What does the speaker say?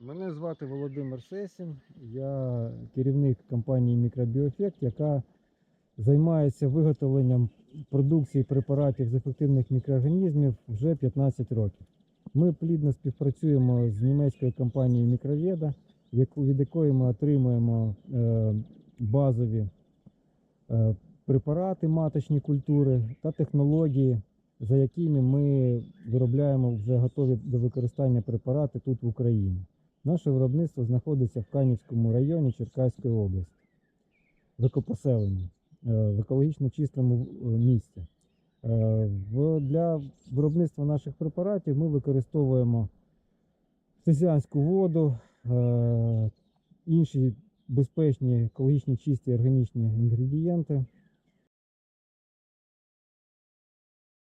Мене звати Володимир Сесін. Я керівник компанії Мікробіоефект, яка займається виготовленням продукції препаратів з ефективних мікроорганізмів вже 15 років. Ми плідно співпрацюємо з німецькою компанією Мікроведа, від якої ми отримуємо е, базові е, препарати, маточні культури та технології, за якими ми виробляємо вже готові до використання препарати тут в Україні. Наше виробництво знаходиться в Канівському районі Черкаської області, в екопоселенні, е, в екологічно чистому е, місці. Е, Для виробництва наших препаратів ми використовуємо сесіанську воду, інші безпечні екологічні чисті органічні інгредієнти.